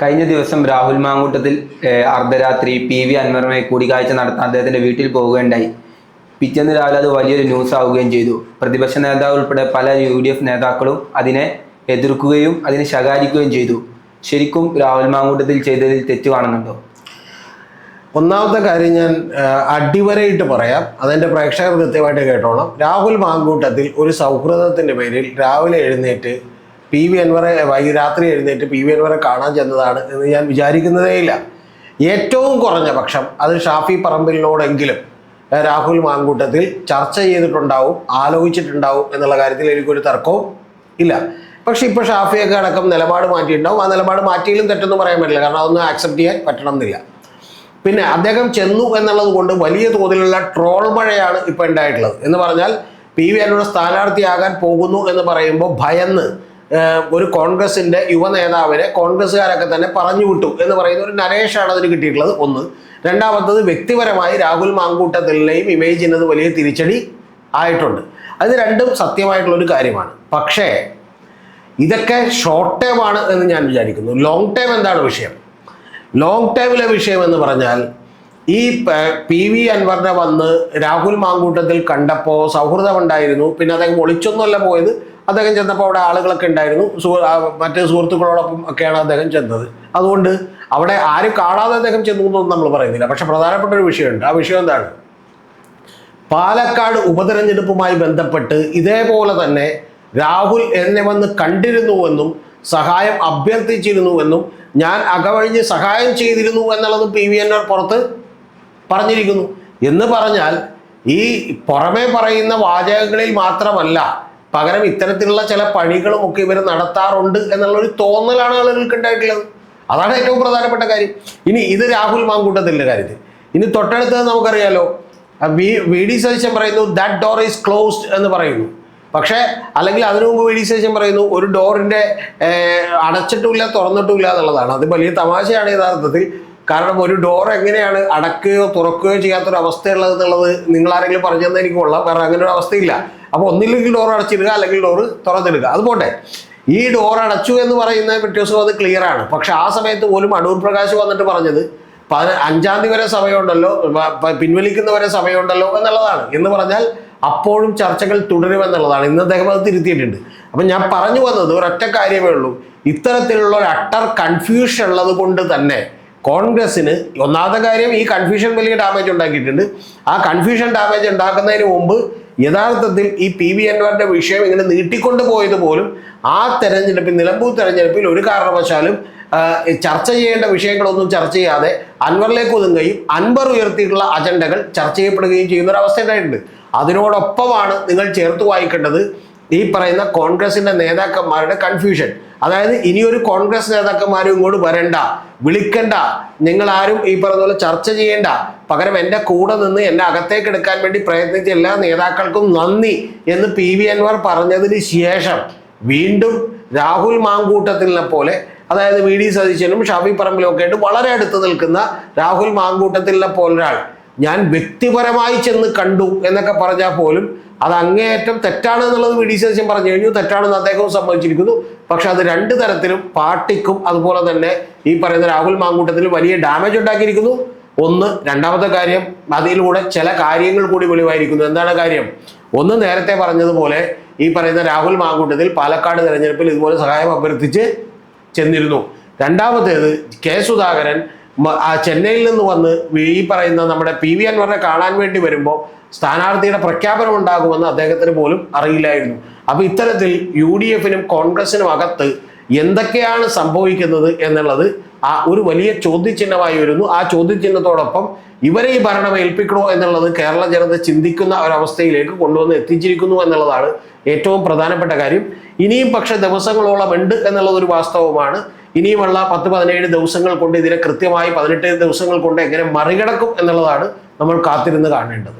കഴിഞ്ഞ ദിവസം രാഹുൽ മാങ്കൂട്ടത്തിൽ അർദ്ധരാത്രി പി വി അൻവറുമായി കൂടിക്കാഴ്ച നടത്താൻ അദ്ദേഹത്തിന്റെ വീട്ടിൽ പോവുകയുണ്ടായി. പിറ്റേന്ന് രാവിലെ അത് വലിയൊരു ന്യൂസ് ആവുകയും ചെയ്തു. പ്രതിപക്ഷ നേതാവ് ഉൾപ്പെടെ പല യു ഡി എഫ് നേതാക്കളും അതിനെ എതിർക്കുകയും അതിനെ ശകാരിക്കുകയും ചെയ്തു. ശരിക്കും രാഹുൽ മാങ്കൂട്ടത്തിൽ ചെയ്തതിൽ തെറ്റ് കാണുന്നുണ്ടോ? ഒന്നാമത്തെ കാര്യം ഞാൻ അടിവരയിട്ട് പറയാം. അതെന്റെ പ്രേക്ഷകർ കൃത്യമായിട്ട് കേട്ടോണം. രാഹുൽ മാങ്കൂട്ടത്തിൽ ഒരു സൗഹൃദത്തിന്റെ പേരിൽ രാവിലെ എഴുന്നേറ്റ് പി വി അൻവറെ രാത്രി എഴുന്നേറ്റ് പി വി അൻവറെ കാണാൻ ചെന്നതാണ് എന്ന് ഞാൻ വിചാരിക്കുന്നതേയില്ല ഏറ്റവും കുറഞ്ഞ പക്ഷം അത് ഷാഫി പറമ്പിലിനോടെങ്കിലും രാഹുൽ മാങ്കൂട്ടത്തിൽ ചർച്ച ചെയ്തിട്ടുണ്ടാവും ആലോചിച്ചിട്ടുണ്ടാവും എന്നുള്ള കാര്യത്തിൽ എനിക്കൊരു തർക്കവും ഇല്ല. പക്ഷേ ഇപ്പോൾ ഷാഫിയൊക്കെ അടക്കം നിലപാട് മാറ്റിയിട്ടുണ്ടാവും. ആ നിലപാട് മാറ്റിയാലും തെറ്റൊന്നും പറയാൻ പറ്റില്ല. കാരണം അതൊന്നും ആക്സെപ്റ്റ് ചെയ്യാൻ പറ്റണം എന്നില്ല പിന്നെ അദ്ദേഹം ചെന്നു എന്നുള്ളത് കൊണ്ട് വലിയ തോതിലുള്ള ട്രോൾ മഴയാണ് ഇപ്പോൾ ഉണ്ടായിട്ടുള്ളത്. എന്ന് പറഞ്ഞാൽ പി വി അനോട് സ്ഥാനാർത്ഥിയാകാൻ പോകുന്നു എന്ന് പറയുമ്പോൾ ഭയന്ന് ഒരു കോൺഗ്രസിന്റെ യുവ നേതാവിനെ കോൺഗ്രസ്സുകാരൊക്കെ തന്നെ പറഞ്ഞു വിട്ടു എന്ന് പറയുന്ന ഒരു നരേഷാണ് അതിന് കിട്ടിയിട്ടുള്ളത്. ഒന്ന്. രണ്ടാമത്തത് വ്യക്തിപരമായി രാഹുൽ മാങ്കൂട്ടത്തിലെയും ഇമേജ് അത് വലിയ തിരിച്ചടി ആയിട്ടുണ്ട്. അത് രണ്ടും സത്യമായിട്ടുള്ളൊരു കാര്യമാണ്. പക്ഷേ ഇതൊക്കെ ഷോർട്ട് ടേം ആണ് എന്ന് ഞാൻ വിചാരിക്കുന്നു. ലോങ് ടേം എന്താണ് വിഷയം? ലോങ് ടേമിലെ വിഷയം എന്ന് പറഞ്ഞാൽ ഈ പി വി അൻവറിനെ വന്ന് രാഹുൽ മാങ്കൂട്ടത്തിൽ കണ്ടപ്പോൾ സൗഹൃദമുണ്ടായിരുന്നു പിന്നെ അദ്ദേഹം ഒളിച്ചൊന്നുമല്ല പോയത്. അദ്ദേഹം ചെന്നപ്പോൾ അവിടെ ആളുകളൊക്കെ ഉണ്ടായിരുന്നു. മറ്റു സുഹൃത്തുക്കളോടൊപ്പം ഒക്കെയാണ് അദ്ദേഹം ചെന്നത്. അതുകൊണ്ട് അവിടെ ആരും കാണാതെ അദ്ദേഹം ചെന്നു എന്നൊന്നും നമ്മൾ പറയുന്നില്ല. പക്ഷെ പ്രധാനപ്പെട്ട ഒരു വിഷയമുണ്ട്. ആ വിഷയം എന്താണ്? പാലക്കാട് ഉപതെരഞ്ഞെടുപ്പുമായി ബന്ധപ്പെട്ട് ഇതേപോലെ തന്നെ രാഹുൽ എന്നെ വന്ന് കണ്ടിരുന്നുവെന്നും സഹായം അഭ്യർത്ഥിച്ചിരുന്നുവെന്നും ഞാൻ അകവഴിഞ്ഞ് സഹായം ചെയ്തിരുന്നു എന്നുള്ളത് പി വി എൻ പുറത്ത് പറഞ്ഞിരിക്കുന്നു. എന്ന് പറഞ്ഞാൽ ഈ പുറമേ പറയുന്ന വാചകങ്ങളിൽ മാത്രമല്ല പകരം ഇത്തരത്തിലുള്ള ചില പണികളും ഒക്കെ ഇവർ നടത്താറുണ്ട് എന്നുള്ളൊരു തോന്നലാണ് ആളുകൾക്ക് ഉണ്ടായിട്ടുള്ളത് അതാണ് ഏറ്റവും പ്രധാനപ്പെട്ട കാര്യം. ഇനി ഇത് രാഹുൽ മാങ്കൂട്ടത്തിന്റെ കാര്യത്തിൽ. ഇനി തൊട്ടടുത്തത് നമുക്കറിയാലോ വി വി ഡി സതീശൻ പറയുന്നു ദാറ്റ് ഡോർ ഈസ് ക്ലോസ്ഡ് എന്ന് പറയുന്നു. പക്ഷേ അല്ലെങ്കിൽ അതിനു മുമ്പ് വി ഡി പറയുന്നു ഒരു ഡോറിന്റെ അടച്ചിട്ടുമില്ല തുറന്നിട്ടുമില്ല എന്നുള്ളതാണ്. അത് വലിയ തമാശയാണ് യഥാർത്ഥത്തിൽ. കാരണം ഒരു ഡോർ എങ്ങനെയാണ് അടക്കുകയോ തുറക്കുകയോ ചെയ്യാത്തൊരു അവസ്ഥയുള്ളത് എന്നുള്ളത് നിങ്ങൾ ആരെങ്കിലും പറഞ്ഞു തന്നെ എനിക്ക് കൊള്ളാം. കാരണം അങ്ങനെ ഒരു അവസ്ഥയില്ല. അപ്പോൾ ഒന്നില്ലെങ്കിൽ ഡോർ അടച്ചിടുക അല്ലെങ്കിൽ ഡോർ തുറന്നിടുക. അത് പോട്ടെ. ഈ ഡോർ അടച്ചു എന്ന് പറയുന്ന വ്യത്യാസം അത് ക്ലിയർ ആണ്. പക്ഷെ ആ സമയത്ത് പോലും അടൂർ പ്രകാശ് വന്നിട്ട് പറഞ്ഞത് പതിന അഞ്ചാം തീയതി വരെ സമയമുണ്ടല്ലോ പിൻവലിക്കുന്ന വരെ സമയമുണ്ടല്ലോ എന്നുള്ളതാണ്. എന്ന് പറഞ്ഞാൽ അപ്പോഴും ചർച്ചകൾ തുടരുമെന്നുള്ളതാണ് ഇന്ന് അദ്ദേഹം അത് തിരുത്തിയിട്ടുണ്ട്. അപ്പം ഞാൻ പറഞ്ഞു വന്നത് ഒരൊറ്റ കാര്യമേ ഉള്ളൂ. ഇത്തരത്തിലുള്ള ഒരു അട്ടർ കൺഫ്യൂഷൻ ഉള്ളത് കൊണ്ട് തന്നെ കോൺഗ്രസിന് ഒന്നാമത്തെ കാര്യം ഈ കൺഫ്യൂഷൻ വലിയ ഡാമേജ് ഉണ്ടാക്കിയിട്ടുണ്ട്. ആ കൺഫ്യൂഷൻ ഡാമേജ് ഉണ്ടാക്കുന്നതിന് മുമ്പ് യഥാർത്ഥത്തിൽ ഈ പി വി അൻവറിന്റെ വിഷയം ഇങ്ങനെ നീട്ടിക്കൊണ്ട് പോയത് പോലും ആ തെരഞ്ഞെടുപ്പിൽ നിലമ്പൂർ തെരഞ്ഞെടുപ്പിൽ ഒരു കാരണവശാലും ചർച്ച ചെയ്യേണ്ട വിഷയങ്ങളൊന്നും ചർച്ച ചെയ്യാതെ അൻവറിലേക്ക് ഒതുങ്ങുകയും അൻവർ ഉയർത്തിയിട്ടുള്ള അജണ്ടകൾ ചർച്ച ചെയ്യപ്പെടുകയും ചെയ്യുന്ന ഒരു അവസ്ഥ ഉണ്ടായിട്ടുണ്ട്. അതിനോടൊപ്പമാണ് നിങ്ങൾ ചേർത്ത് വായിക്കേണ്ടത് ഈ പറയുന്ന കോൺഗ്രസിന്റെ നേതാക്കന്മാരുടെ കൺഫ്യൂഷൻ അതായത് ഇനിയൊരു കോൺഗ്രസ് നേതാക്കന്മാരും ഇങ്ങോട്ട് വരണ്ട വിളിക്കണ്ട നിങ്ങൾ ആരും ഈ പറയുന്ന പോലെ ചർച്ച ചെയ്യേണ്ട. പകരം എന്റെ കൂടെ നിന്ന് എന്നെ അകത്തേക്ക് എടുക്കാൻ വേണ്ടി പ്രയത്നിച്ച എല്ലാ നേതാക്കൾക്കും നന്ദി എന്ന് പി വി അൻവർ പറഞ്ഞതിന് ശേഷം വീണ്ടും രാഹുൽ മാങ്കൂട്ടത്തിനെ പോലെ അതായത് വി ഡി സതീശനും ഷാഫി പറമ്പിലും ഒക്കെ ആയിട്ട് വളരെ അടുത്ത് നിൽക്കുന്ന രാഹുൽ മാങ്കൂട്ടത്തിനെ പോലൊരാൾ ഞാൻ വ്യക്തിപരമായി ചെന്ന് കണ്ടു എന്നൊക്കെ പറഞ്ഞാൽ പോലും അത് അങ്ങേയറ്റം തെറ്റാണ് എന്നുള്ളത് വി ഡി പറഞ്ഞു കഴിഞ്ഞു. തെറ്റാണെന്ന് അദ്ദേഹവും സമ്മതിച്ചിരിക്കുന്നു. പക്ഷെ അത് രണ്ട് തരത്തിലും പാർട്ടിക്കും അതുപോലെ തന്നെ ഈ പറയുന്ന രാഹുൽ മാങ്കൂട്ടത്തിൽ വലിയ ഡാമേജ് ഉണ്ടാക്കിയിരിക്കുന്നു. ഒന്ന് രണ്ടാമത്തെ കാര്യം അതിലൂടെ ചില കാര്യങ്ങൾ കൂടി വെളിവായിരിക്കുന്നു. എന്താണ് കാര്യം? ഒന്ന് നേരത്തെ പറഞ്ഞതുപോലെ ഈ പറയുന്ന രാഹുൽ മാങ്കൂട്ടത്തിൽ പാലക്കാട് തെരഞ്ഞെടുപ്പിൽ ഇതുപോലെ സഹായം അഭ്യർത്ഥിച്ച് ചെന്നിരുന്നു. രണ്ടാമത്തേത് കെ സുധാകരൻ ആ ചെന്നൈയിൽ നിന്ന് വന്ന് ഈ പറയുന്ന നമ്മുടെ പി വി അൻവറിനെ കാണാൻ വേണ്ടി വരുമ്പോൾ സ്ഥാനാർത്ഥിയുടെ പ്രഖ്യാപനം ഉണ്ടാകുമെന്ന് അദ്ദേഹത്തിന് പോലും അറിയില്ലായിരുന്നു. അപ്പൊ ഇത്തരത്തിൽ യു ഡി എഫിനും കോൺഗ്രസിനും അകത്ത് എന്തൊക്കെയാണ് സംഭവിക്കുന്നത് എന്നുള്ളത് ആ ഒരു വലിയ ചോദ്യചിഹ്നമായി വരുന്നു. ആ ചോദ്യചിഹ്നത്തോടൊപ്പം ഇവരെ ഈ ഭരണം ഏൽപ്പിക്കണോ എന്നുള്ളത് കേരള ജനത ചിന്തിക്കുന്ന ഒരവസ്ഥയിലേക്ക് കൊണ്ടുവന്ന് എത്തിച്ചിരിക്കുന്നു എന്നുള്ളതാണ് ഏറ്റവും പ്രധാനപ്പെട്ട കാര്യം. ഇനിയും പക്ഷെ ദിവസങ്ങളോളം ഉണ്ട് എന്നുള്ളത് ഒരു വാസ്തവമാണ്. ഇനിയുമുള്ള പത്ത് പതിനേഴ് ദിവസങ്ങൾ കൊണ്ട് ഇതിനെ കൃത്യമായി പതിനെട്ട് ദിവസങ്ങൾ കൊണ്ട് എങ്ങനെ മറികടക്കും എന്നുള്ളതാണ് നമ്മൾ കാത്തിരുന്ന് കാണേണ്ടത്.